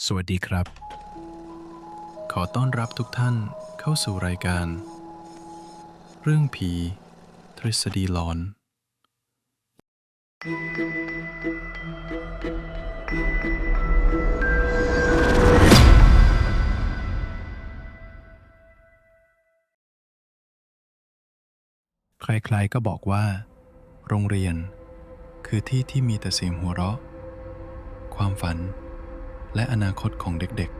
สวัสดีครับ ขอต้อนรับทุกท่านเข้าสู่รายการ เรื่องผี ทฤษฎีหลอน ใครๆก็บอกว่า โรงเรียน คือที่ที่มีแต่เสียงหัวเราะ ความฝัน และอนาคตของเด็ก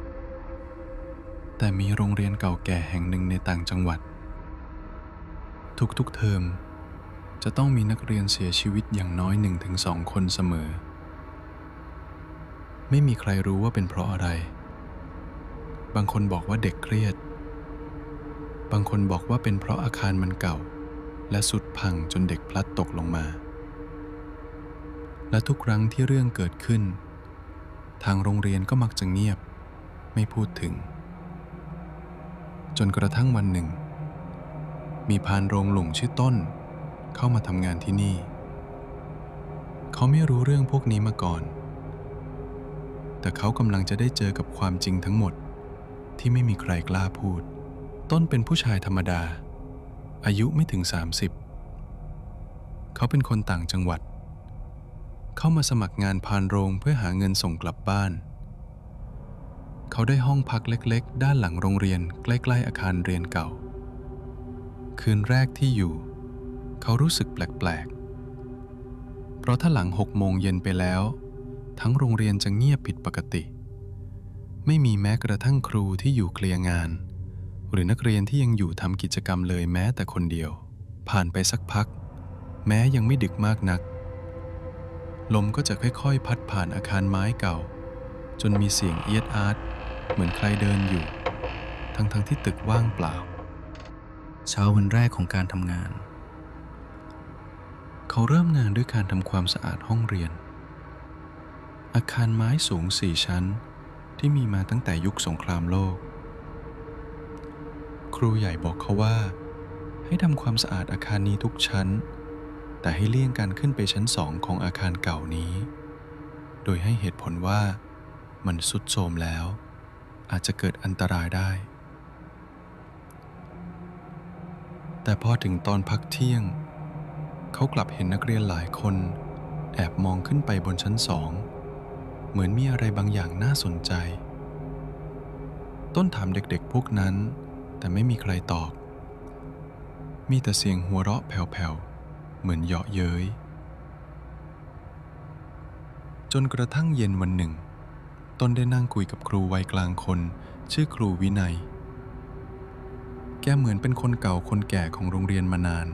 ๆ แต่มีโรงเรียนเก่าแก่แห่งหนึ่งในต่างจังหวัด ทุกๆเทอม จะต้องมีนักเรียนเสียชีวิตอย่างน้อย1-2คนเสมอ ไม่มีใครรู้ว่าเป็นเพราะอะไร บางคนบอกว่าเด็กเครียด บางคนบอกว่าเป็นเพราะอาคารมันเก่า และสุดพังจนเด็กพลัดตกลงมา และทุกครั้งที่เรื่องเกิดขึ้น ทางโรงเรียนก็มักจะเงียบ ไม่พูดถึง จนกระทั่งวันหนึ่ง มีพานโรงหลงชื่อต้น เข้ามาทำงานที่นี่ เขาไม่รู้เรื่องพวกนี้มาก่อน แต่เขากำลังจะได้เจอกับความจริงทั้งหมดที่ไม่มีใครกล้าพูด ต้นเป็นผู้ชายธรรมดา อายุไม่ถึง 30 เขาเป็นคนต่างจังหวัด เข้ามาสมัครงานพานโรงเพื่อหาเงินส่งกลับบ้าน เขาได้ห้องพักเล็กๆ ด้านหลังโรงเรียนใกล้ ๆ อาคารเรียนเก่า คืนแรกที่อยู่ เขารู้สึกแปลกๆ เพราะถ้าหลังหกโมงเย็นไปแล้ว ทั้งโรงเรียนจะเงียบผิดปกติ ไม่มีแม้กระทั่งครูที่อยู่เคลียร์งาน หรือนักเรียนที่ยังอยู่ทำกิจกรรมเลยแม้แต่คนเดียว ผ่านไปสักพัก แม้ยังไม่ดึกมากนัก ลมก็จะค่อยๆ พัดผ่านอาคารไม้เก่า จนมีเสียงเอียดอาร์ตเหมือนใครเดินอยู่ ทั้งๆที่ตึกว่างเปล่า เช้าวันแรกของการทำงาน เขาเริ่มงานด้วยการทำความสะอาดห้องเรียน อาคารไม้สูงสี่ชั้น ที่มีมาตั้งแต่ยุคสงครามโลก ครูใหญ่บอกเขาว่า ให้ทำความสะอาดอาคารนี้ทุกชั้น แต่ให้เลี่ยงการขึ้นไปชั้นสองของอาคารเก่านี้ โดยให้เหตุผลว่ามันสุดโทมแล้ว อาจจะเกิดอันตรายได้ แต่พอถึงตอนพักเที่ยง เขากลับเห็นนักเรียนหลายคน แอบมองขึ้นไปบนชั้นสอง เหมือนมีอะไรบางอย่างน่าสนใจ ต้นถามเด็กๆพวกนั้น แต่ไม่มีใครตอบ มีแต่เสียงหัวเราะแผ่วๆ เหมือนเยาะเย้ย จนกระทั่งเย็นวันหนึ่ง ตนได้นั่งคุยกับครูวัยกลางคน ชื่อครูวินัย แกเหมือนเป็นคนเก่าคนแก่ของโรงเรียนมานาน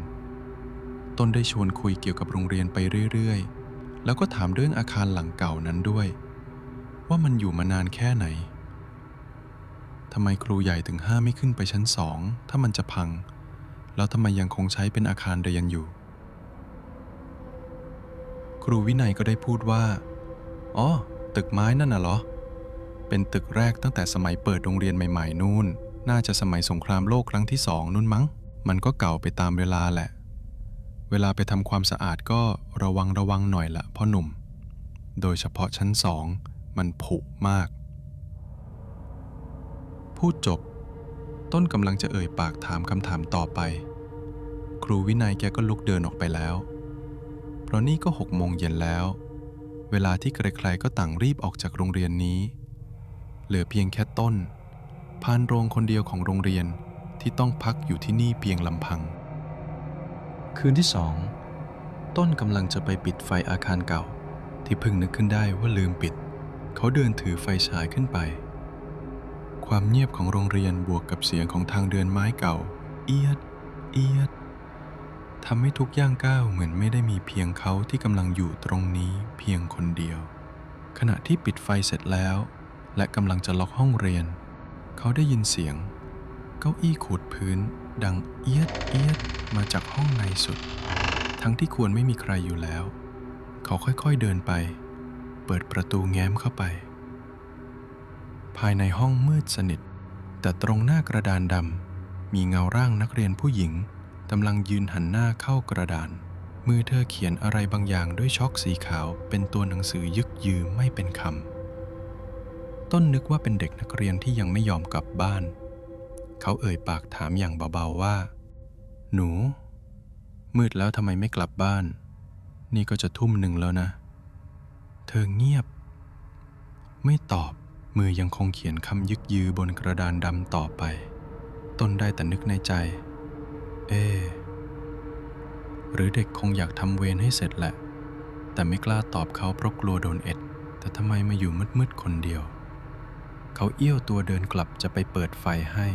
ตนได้ชวนคุยเกี่ยวกับโรงเรียนไปเรื่อยๆ แล้วก็ถามเรื่องอาคารหลังเก่านั้นด้วย ว่ามันอยู่มานานแค่ไหนทำไมครูใหญ่ถึงห้ามไม่ขึ้นไปชั้นสองถ้ามันจะพัง แล้วทำไมยังคงใช้เป็นอาคารเรียนอยู่ รูวินัยก็ได้พูดว่า อ๋อ ตึกไม้นั่นน่ะเหรอ เป็นตึกแรกตั้งแต่สมัยเปิดโรงเรียนใหม่ ๆ นู่น น่าจะสมัยสงครามโลกครั้งที่สองนู่นมั้ง มันก็เก่าไปตามเวลาแหละ เวลาไปทำความสะอาดก็ระวังระวังหน่อยละพ่อหนุ่ม โดยเฉพาะชั้นสองมันผุมาก พูดจบ ต้นกำลังจะเอ่ยปากถามคำถามต่อไป ครูวินัยแกก็ลุกเดินออกไปแล้ว เพราะนี่ก็หกโมงเย็นแล้ว เวลาที่ใครๆก็ต่างรีบออกจากโรงเรียนนี้ เหลือเพียงแค่ต้นพานโรงคนเดียวของโรงเรียนที่ต้องพักอยู่ที่นี่เพียงลำพัง คืนที่สองต้นกำลังจะไปปิดไฟอาคารเก่า ที่เพิ่งนึกขึ้นได้ว่าลืมปิด เขาเดินถือไฟฉายขึ้นไป ความเงียบของโรงเรียนบวกกับเสียงของทางเดินไม้เก่า เอียด เอียด ทำให้ทุกย่างก้าวเหมือนไม่ได้มีเพียงเขาที่กำลังอยู่ตรงนี้เพียงคนเดียว ขณะที่ปิดไฟเสร็จแล้ว และกำลังจะล็อกห้องเรียน เขาได้ยินเสียง เก้าอี้ขูดพื้น ดังเอียดเอียดมาจากห้องในสุด ทั้งที่ควรไม่มีใครอยู่แล้ว เขาค่อยๆเดินไป เปิดประตูแง้มเข้าไป ภายในห้องมืดสนิท แต่ตรงหน้ากระดานดำมีเงาร่างนักเรียนผู้หญิง กำลังยืนหันหน้าเข้ากระดาน มือเธอเขียนอะไรบางอย่างด้วยช็อกสีขาว เป็นตัวหนังสือยึกยือไม่เป็นคำ ต้นนึกว่าเป็นเด็กนักเรียนที่ยังไม่ยอมกลับบ้าน เขาเอ่ยปากถามอย่างเบาๆว่า หนู มืดแล้วทำไมไม่กลับบ้าน นี่ก็จะทุ่มหนึ่งแล้วนะ เธอเงียบ ไม่ตอบ มือยังคงเขียนคำยึกยือบนกระดานดำต่อไป ต้นได้แต่นึกในใจ เอ หรือเด็กคงอยากทำเวรให้เสร็จแหละ แต่ไม่กล้าตอบเขาเพราะกลัวโดนเอ็ด แต่ทำไมมาอยู่มืดๆคนเดียว เขาเอี้ยวตัวเดินกลับจะไปเปิดไฟให้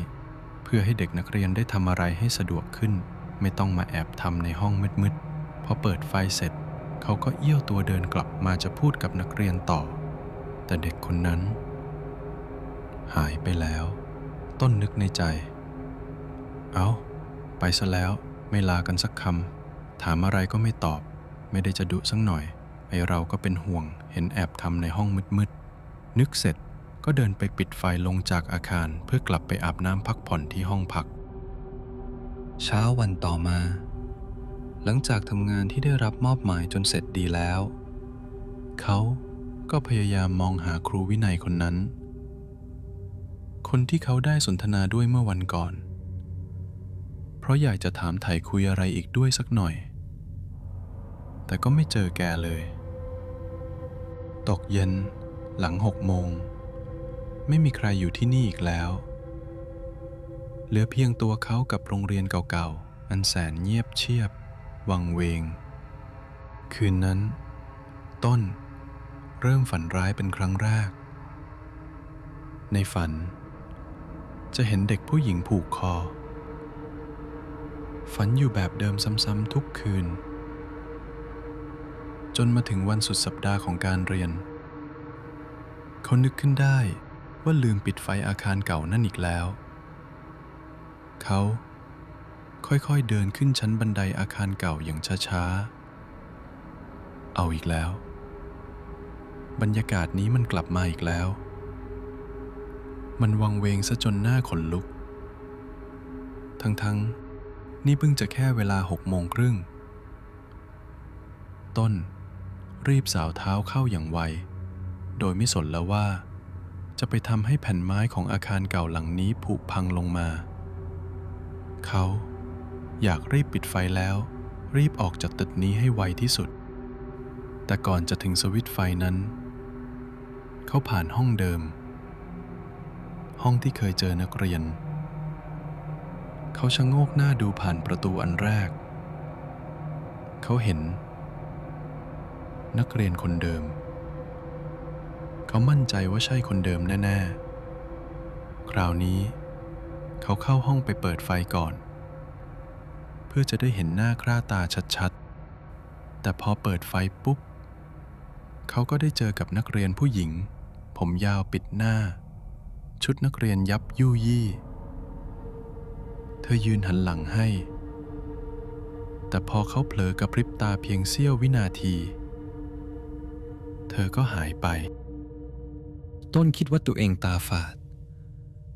เพื่อให้เด็กนักเรียนได้ทำอะไรให้สะดวกขึ้น ไม่ต้องมาแอบทำในห้องมืดๆพอเปิดไฟเสร็จ เขาก็เอี้ยวตัวเดินกลับมาจะพูดกับนักเรียนต่อ แต่เด็กคนนั้น หายไปแล้ว ต้นนึกในใจ เอา ไปซะแล้วไม่ลากันสักคำถามอะไรก็ไม่ตอบ ไม่ได้จะดุสักหน่อย ไอเราก็เป็นห่วงเห็นแอบทำในห้องมืดๆ นึกเสร็จก็เดินไปปิดไฟลงจากอาคารเพื่อกลับไปอาบน้ำพักผ่อนที่ห้องพัก เช้าวันต่อมา หลังจากทำงานที่ได้รับมอบหมายจนเสร็จดีแล้ว เขาก็พยายามมองหาครูวินัยคนนั้น คนที่เขาได้สนทนาด้วยเมื่อวันก่อน เพราะอยากจะถามไถ่คุยอะไรอีกด้วยสักหน่อย แต่ก็ไม่เจอแกเลย ตกเย็นหลังหกโมง ไม่มีใครอยู่ที่นี่อีกแล้ว เหลือเพียงตัวเขากับโรงเรียนเก่าๆ อันแสนเงียบเชียบ วังเวง คืนนั้น ต้น เริ่มฝันร้ายเป็นครั้งแรก ในฝัน จะเห็นเด็กผู้หญิงผูกคอ ฝันอยู่แบบเดิมซ้ำๆทุกคืน จนมาถึงวันสุดสัปดาห์ของการเรียน เขานึกขึ้นได้ว่าลืมปิดไฟอาคารเก่านั่นอีกแล้ว เขาค่อยๆเดินขึ้นชั้นบันไดอาคารเก่าอย่างช้าๆ เอาอีกแล้ว บรรยากาศนี้มันกลับมาอีกแล้ว มันวังเวงซะจนหน้าขนลุก ทั้งๆ นี่เพิ่งจะแค่เวลาหกโมงครึ่ง ต้น รีบสาวเท้าเข้าอย่างไว โดยไม่สนแล้วว่า จะไปทำให้แผ่นไม้ของอาคารเก่าหลังนี้ผุพังลงมา เขาอยากรีบปิดไฟแล้ว รีบออกจากตึกนี้ให้ไวที่สุด แต่ก่อนจะถึงสวิตช์ไฟนั้น เขาผ่านห้องเดิม ห้องที่เคยเจอนักเรียน เขาชะโงกหน้าดูผ่านประตูอันแรก เขาเห็น นักเรียนคนเดิม เขามั่นใจว่าใช่คนเดิมแน่ ๆ คราวนี้ เขาเข้าห้องไปเปิดไฟก่อน เพื่อจะได้เห็นหน้าคร่าตาชัดๆ แต่พอเปิดไฟปุ๊บ เขาก็ได้เจอกับนักเรียนผู้หญิง ผมยาวปิดหน้า ชุดนักเรียนยับยู่ยี่ เธอยืนหันหลังให้ แต่พอเขาเผลอกระพริบตาเพียงเสี้ยววินาที เธอก็หายไป ต้นคิดว่าตัวเองตาฝาด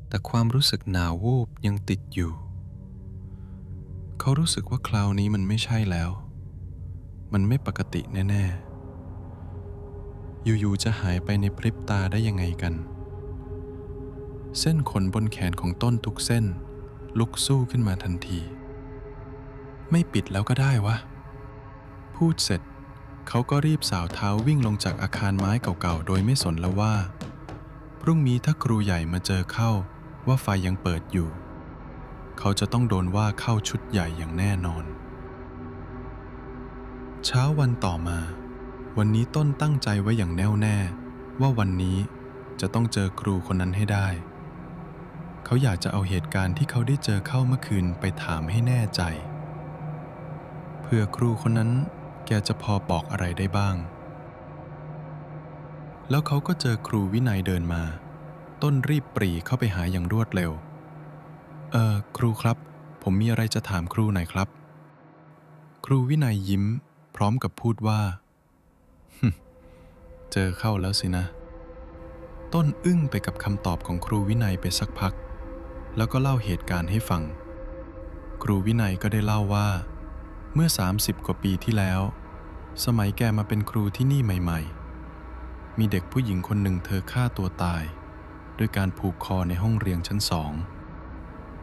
แต่ความรู้สึกหนาววูบยังติดอยู่ เขารู้สึกว่าคราวนี้มันไม่ใช่แล้ว มันไม่ปกติแน่ๆอยู่ๆ จะหายไปในพริบตาได้ยังไงกัน เส้นขนบนแขนของต้นทุกเส้น ลุกสู้ขึ้นมาทันที ไม่ปิดแล้วก็ได้วะ พูดเสร็จ เขาก็รีบสาวเท้าวิ่งลงจากอาคารไม้เก่าๆ โดยไม่สนแล้วว่า พรุ่งนี้ถ้าครูใหญ่มาเจอเข้าว่าไฟยังเปิดอยู่ เขาจะต้องโดนว่าเข้าชุดใหญ่อย่างแน่นอน เช้าวันต่อมา วันนี้ต้นตั้งใจไว้อย่างแน่วแน่ ว่าวันนี้จะต้องเจอครูคนนั้นให้ได้ เขาอยากจะเอาเหตุการณ์ที่เขาได้เจอเข้าเมื่อคืนไปถามให้แน่ใจ เพื่อครูคนนั้นแกจะพอบอกอะไรได้บ้าง แล้วเขาก็เจอครูวินัยเดินมา ต้นรีบปรีเข้าไปหาอย่างรวดเร็ว เออครูครับ ผมมีอะไรจะถามครูหน่อยครับ ครูวินัยยิ้ม พร้อมกับพูดว่า เจอเข้าแล้วสินะ ต้นอึ้งไปกับคำตอบของครูวินัยไปสักพัก แล้วก็เล่าเหตุการณ์ให้ฟัง ครูวินัยก็ได้เล่าว่า เมื่อ 30 กว่าปีที่แล้ว สมัยแกมาเป็นครูที่นี่ใหม่ ๆ มีเด็กผู้หญิงคนหนึ่งเธอฆ่าตัวตาย ด้วยการผูกคอในห้องเรียนชั้นสอง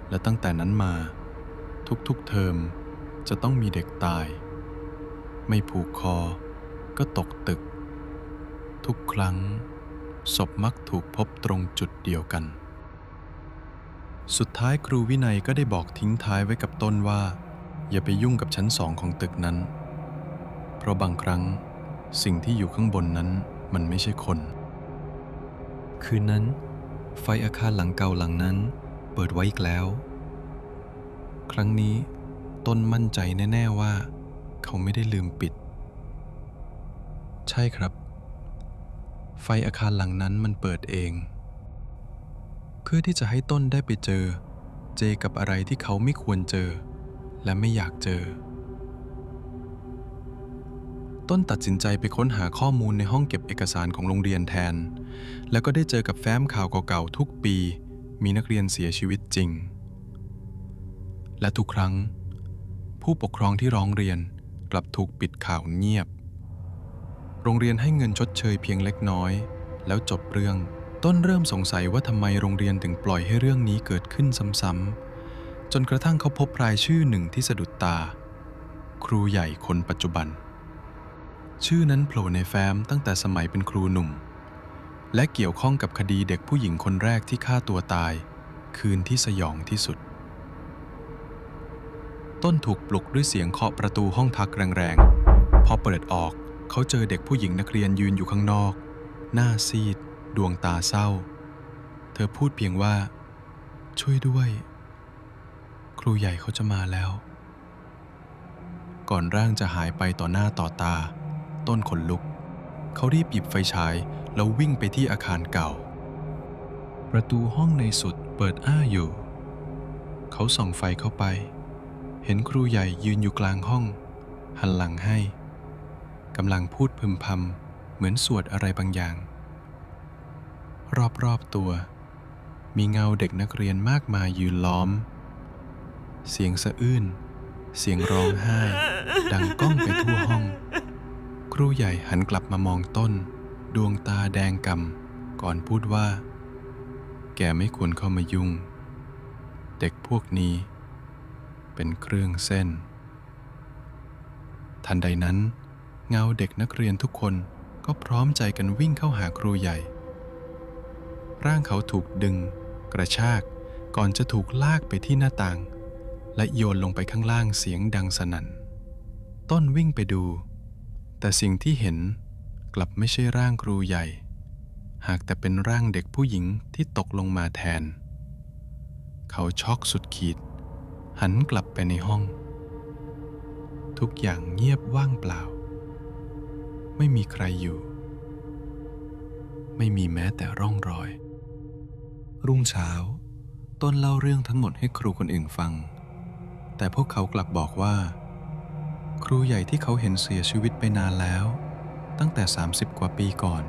และตั้งแต่นั้นมา ทุกๆเทอมจะต้องมีเด็กตาย ไม่ผูกคอก็ตกตึก ทุกครั้งศพมักถูกพบตรงจุดเดียวกัน สุดท้ายครูวินัยก็ได้บอกทิ้งท้ายไว้กับต้นว่า อย่าไปยุ่งกับชั้นสองของตึกนั้น เพราะบางครั้งสิ่งที่อยู่ข้างบนนั้นมันไม่ใช่คน คืนนั้น ไฟอาคารหลังเก่าหลังนั้น เปิดไว้อีกแล้ว ครั้งนี้ต้นมั่นใจแน่ ๆว่า เขาไม่ได้ลืมปิด ใช่ครับ ไฟอาคารหลังนั้นมันเปิดเอง เพื่อที่จะให้ต้นได้ไปเจอ เจกับอะไรที่เขาไม่ควรเจอ และไม่อยากเจอ ต้นตัดสินใจไปค้นหาข้อมูลในห้องเก็บเอกสารของโรงเรียนแทน แล้วก็ได้เจอกับแฟ้มข่าวเก่าๆทุกปี มีนักเรียนเสียชีวิตจริง และทุกครั้ง ผู้ปกครองที่ร้องเรียนกลับถูกปิดข่าวเงียบ โรงเรียนให้เงินชดเชยเพียงเล็กน้อย แล้วจบเรื่อง ต้นเริ่มสงสัยว่าทำไมโรงเรียนถึงปล่อยให้เรื่องนี้เกิดขึ้นซ้ำๆ จนกระทั่งเขาพบรายชื่อหนึ่งที่สะดุดตา ครูใหญ่คนปัจจุบัน ชื่อนั้นโผล่ในแฟ้มตั้งแต่สมัยเป็นครูหนุ่ม และเกี่ยวข้องกับคดีเด็กผู้หญิงคนแรกที่ฆ่าตัวตาย คืนที่สยองที่สุด ต้นถูกปลุกด้วยเสียงเคาะประตูห้องพักแรงๆ พอเปิดออกเขาเจอเด็กผู้หญิงนักเรียนยืนอยู่ข้างนอก หน้าซีด ดวงตาเศร้า เธอพูดเพียงว่า ช่วยด้วย ครูใหญ่เขาจะมาแล้ว ก่อนร่างจะหายไปต่อหน้าต่อตา ต้นขนลุก เขารีบหยิบไฟฉายแล้ววิ่งไปที่อาคารเก่า ประตูห้องในสุดเปิดอ้าอยู่ เขาส่องไฟเข้าไป เห็นครูใหญ่ยืนอยู่กลางห้อง หันหลังให้กำลังพูดพึมพำเหมือนสวดอะไรบางอย่าง รอบๆตัว มีเงาเด็กนักเรียนมากมายยืนล้อม เสียงสะอื้น เสียงร้องไห้ ดังก้องไปทั่วห้อง ครูใหญ่หันกลับมามองต้น ดวงตาแดงกำก่อนพูดว่า แกไม่ควรเข้ามายุ่ง เด็กพวกนี้ เป็นเครื่องเส้น ทันใดนั้น เงาเด็กนักเรียนทุกคนก็พร้อมใจกันวิ่งเข้าหาครูใหญ่ ร่างเขาถูกดึง กระชาก ก่อนจะถูกลากไปที่หน้าต่าง และโยนลงไปข้างล่างเสียงดังสนั่น ต้นวิ่งไปดู แต่สิ่งที่เห็นกลับไม่ใช่ร่างครูใหญ่ หากแต่เป็นร่างเด็กผู้หญิงที่ตกลงมาแทน เขาช็อกสุดขีด หันกลับไปในห้อง ทุกอย่างเงียบว่างเปล่า ไม่มีใครอยู่ไม่มีแม้แต่ร่องรอย รุ่งเช้า ต้นเล่าเรื่องทั้งหมดให้ครูคนอื่นฟัง แต่พวกเขากลับบอกว่า ครูใหญ่ที่เขาเห็นเสียชีวิตไปนานแล้ว ตั้งแต่ 30 กว่าปีก่อน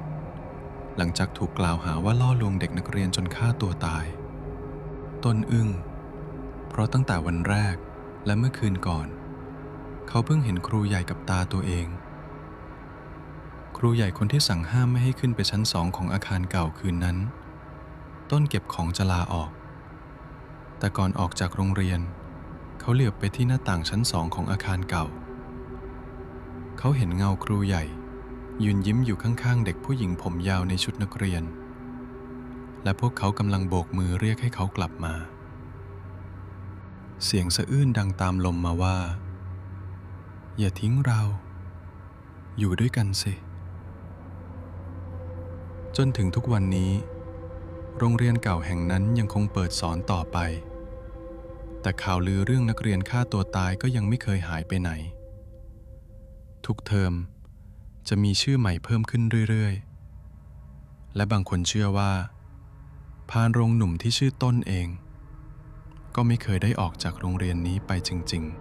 หลังจากถูกกล่าวหาว่าล่อลวงเด็กนักเรียนจนฆ่าตัวตาย ต้นอึ้งเพราะตั้งแต่วันแรกและเมื่อคืนก่อน เขาเพิ่งเห็นครูใหญ่กับตาตัวเอง ครูใหญ่คนที่สั่งห้ามไม่ให้ขึ้นไปชั้นสองของอาคารเก่าคืนนั้น ต้นเก็บของจะลาออก แต่ก่อนออกจากโรงเรียน เขาเหลือบไปที่หน้าต่างชั้นสองของอาคารเก่า เขาเห็นเงาครูใหญ่ ยืนยิ้มอยู่ข้างๆ เด็กผู้หญิงผมยาวในชุดนักเรียน และพวกเขากำลังโบกมือเรียกให้เขากลับมา เสียงสะอื้นดังตามลมมาว่า อย่าทิ้งเรา อยู่ด้วยกันสิจนถึงทุกวันนี้ โรงเรียนเก่าแห่งนั้นยังคงเปิดสอนต่อไป แต่ข่าวลือเรื่องนักเรียนฆ่าตัวตายก็ยังไม่เคยหายไปไหน ทุกเทอมจะมีชื่อใหม่เพิ่มขึ้นเรื่อยๆ และบางคนเชื่อว่า พานโรงหนุ่มที่ชื่อต้นเอง ก็ไม่เคยได้ออกจากโรงเรียนนี้ไปจริง ๆ